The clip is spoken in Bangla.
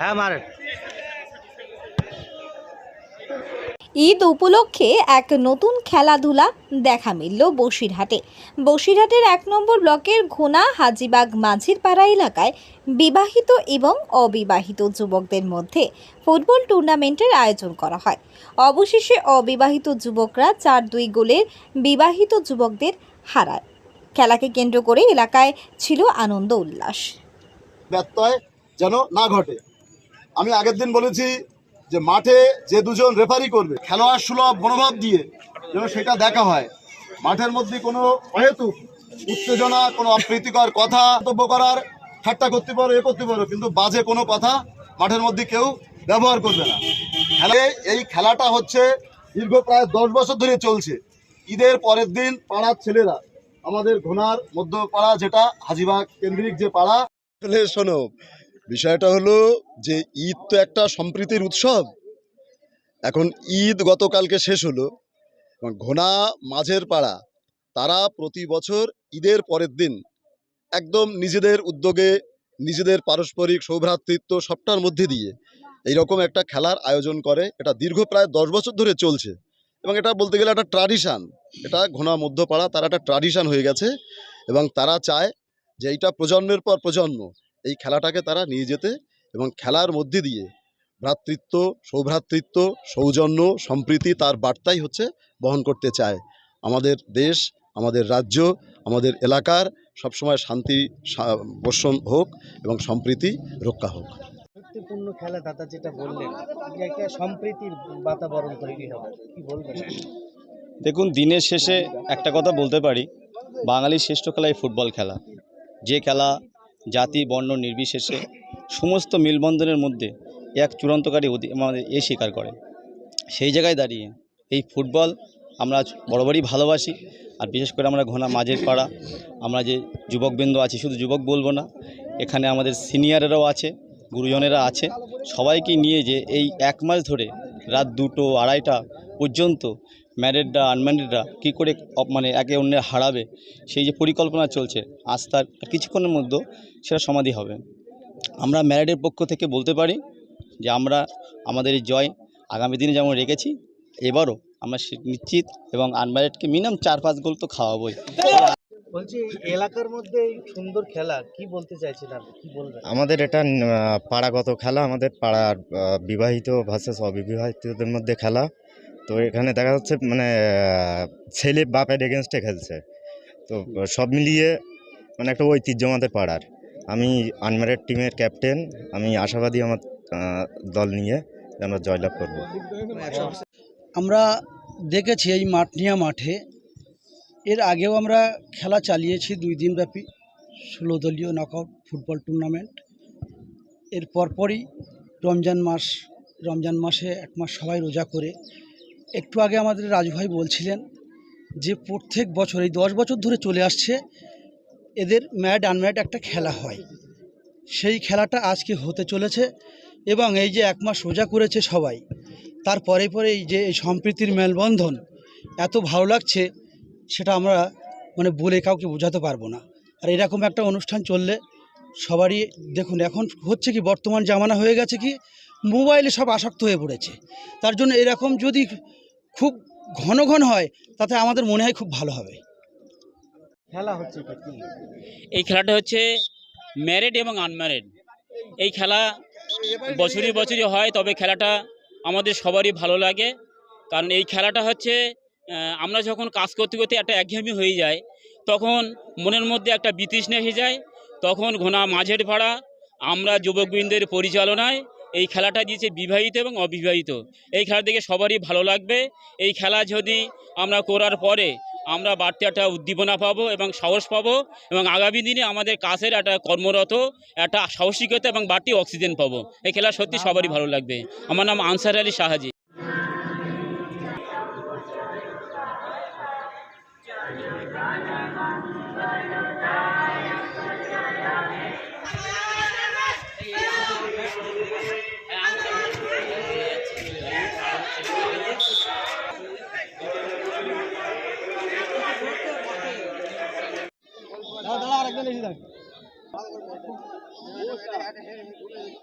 হ্যাঁ মারেন ঈদ উপলক্ষে এক নতুন খেলাধুলা দেখা মিলল বসিরহাটে। বসিরহাটের এক নম্বর ব্লকের ঘোনা হাজিবাগ মাঝির পাড়া এলাকায় বিবাহিত এবং অবিবাহিত যুবকদের মধ্যে ফুটবল টুর্নামেন্টের আয়োজন করা হয়। অবশেষে অবিবাহিত যুবকরা চার দুই গোলের বিবাহিত যুবকদের হারায়। খেলাকে কেন্দ্র করে এলাকায় ছিল আনন্দ উল্লাস। ব্যত্যয় যেন না ঘটে। আমি আগের দিন বলেছি যে মাঠে যে দুজন রেফারি করবে, খেলোয়াড় সুলভ মনোভাব দিয়ে যেন সেটা দেখা হয়। মাঠের মধ্যে কোনো অহেতুক উত্তেজনা, কোনো অপ্রীতিকর কথা মন্তব্য করার ঠাট্টা করতে পারো, এ করতে পারো, কিন্তু বাজে কোনো কথা মাঠের মধ্যে কেউ ব্যবহার করবে না। খেলে এই খেলাটা হচ্ছে দীর্ঘ প্রায় দশ বছর ধরে চলছে। ঈদের পরের দিন পাড়ার ছেলেরা, আমাদের ঘোনার মধ্যপাড়া যেটা, হাজিবাগ কেন্দ্রিক যে পাড়া শোনো বিষয়টা হলো যে ঈদ তো একটা সম্প্রীতির উৎসব। এখন ঈদ গতকালকে শেষ হলো। এবং ঘোনা মাঝের পাড়া, তারা প্রতি বছর ঈদের পরের দিন একদম নিজেদের উদ্যোগে, নিজেদের পারস্পরিক সৌভ্রাতৃত্ব সবটার মধ্যে দিয়ে এইরকম একটা খেলার আয়োজন করে। এটা দীর্ঘ প্রায় দশ বছর ধরে চলছে। এবং এটা বলতে গেলে একটা ট্র্যাডিশান। এটা ঘোনা মধ্যপাড়া, তারা একটা ট্র্যাডিশান হয়ে গেছে। এবং তারা চায় যে এইটা প্রজন্মের পর প্রজন্ম। এই খেলাটাকে তারা নিয়ে যেতে এবং খেলার মধ্যে দিয়ে ভ্রাতৃত্ব সৌভ্রাতৃত্ব সৌজন্য সম্প্রীতি তার বার্তাই হচ্ছে বহন করতে চায়। আমাদের দেশ আমাদের রাজ্য আমাদের এলাকার সবসময় শান্তি বর্ষণ হোক এবং সম্প্রীতি রক্ষা হোক। গুরুত্বপূর্ণ খেলা দাদা যেটা বললেন যে একটা সম্প্রীতির বাতাবরণ তৈরি হবে কি বলবেন? দেখুন দিনের শেষে একটা কথা বলতে পারি বাঙালির শ্রেষ্ঠ খেলা এই ফুটবল খেলা। যে খেলা জাতি, বর্ণ নির্বিশেষে সমস্ত মেলবন্ধনের মধ্যে এক চূড়ান্তকারী অধি- আমাদের এ স্বীকার করে। সেই জায়গায় দাঁড়িয়ে এই ফুটবল আমরা বরাবরই ভালোবাসি। আর বিশেষ করে আমরা ঘোনা মাঝের পাড়া, আমরা যে যুবকবৃন্দ আছি, শুধু যুবক বলব না, এখানে আমাদের সিনিয়রেরাও আছে, গুরুজনেরা আছে। সবাইকে নিয়ে যে এই এক মাস ধরে রাত দুটো, আড়াইটা পর্যন্ত ম্যারিডরা আনম্যারিডরা কী করে মানে একে অন্যের হারাবে সেই যে পরিকল্পনা চলছে আজ তার কিছুক্ষণের মধ্যে সেটা সমাধি হবে। আমরা ম্যারিডের পক্ষ থেকে বলতে পারি যে আমরা আমাদের এই জয় আগামী দিনে যেমন রেখেছি এবারও আমরা সে- নিশ্চিত এবং আনম্যারিডকে মিনিমাম চার পাঁচ গোল তো খাওয়াবোই। বলছি এই এলাকার মধ্যে এই সুন্দর খেলা কি বলতে চাইছেন আপনি? কি বলবেন? আমাদের এটা পাড়াগত খেলা আমাদের পাড়ার বিবাহিত ভার্সেস অবিবাহিতদের মধ্যে খেলা। তো এখানে দেখা যাচ্ছে মানে ছেলে বাপের এগেনস্টে খেলছে। তো সব মিলিয়ে মানে একটা ঐতিহ্য আমাদের পাড়ার। আমি আনম্যারেড টিমের ক্যাপ্টেন আমি আশাবাদী আমার দল নিয়ে আমরা জয়লাভ করব। আমরা দেখেছি এই মাঠনিয়া মাঠে, এর আগেও আমরা খেলা চালিয়েছি দুই দিনব্যাপী ষোলো দলীয় নকআউট ফুটবল টুর্নামেন্ট এর পরপরই রমজান মাস, রমজান মাসে এক মাস সবাই রোজা করে। একটু আগে আমাদের রাজু ভাই বলছিলেন যে প্রত্যেক বছর, এই দশ বছর ধরে চলে আসছে, এদের ম্যাড, আনম্যাড একটা খেলা হয়। সেই খেলাটা আজকে হতে চলেছে এবং এই যে এক মাস রোজা করেছে সবাই তারপরে পরে এই যে এই সম্প্রীতির মেলবন্ধন এত ভালো লাগছে, সেটা আমরা মানে বলে কাউকে বোঝাতে পারব না। আর এরকম একটা অনুষ্ঠান চললে সবারই, দেখুন এখন হচ্ছে কি, বর্তমান জামানা হয়ে গেছে কি, মোবাইলে সব আসক্ত হয়ে পড়েছে। তার জন্য এরকম যদি খুব ঘন ঘন হয় তাতে আমাদের মনে হয় খুব ভালো হবে। খেলা হচ্ছে এই খেলাটা হচ্ছে ম্যারিড এবং আনম্যারিড এই খেলা বছরই বছরই হয় তবে খেলাটা আমাদের সবারই ভালো লাগে। কারণ এই খেলাটা হচ্ছে আমরা যখন কাজ করতে করতে একটা একঘেয়েমি হয়ে যায় তখন মনের মধ্যে একটা বিতৃষ্ণা এসে যায় তখন ঘোনা মাঝের ভাড়া আমরা যুবকবৃন্দের পরিচালনায় এই খেলাটা দিয়েছে বিবাহিত এবং অবিবাহিত। এই খেলা দেখে সবারই ভালো লাগবে। এই খেলা যদি আমরা করার পরে আমরা বাড়তি একটা উদ্দীপনা পাবো এবং সাহস পাবো এবং আগামী দিনে আমাদের কাছের একটা কর্মরত, একটা সাহসিকতা এবং বাড়তি অক্সিজেন পাবো। এই খেলা সত্যি সবারই ভালো লাগবে। আমার নাম আনসার আলী সাহাজি। থাকবেন এসে থাকবেন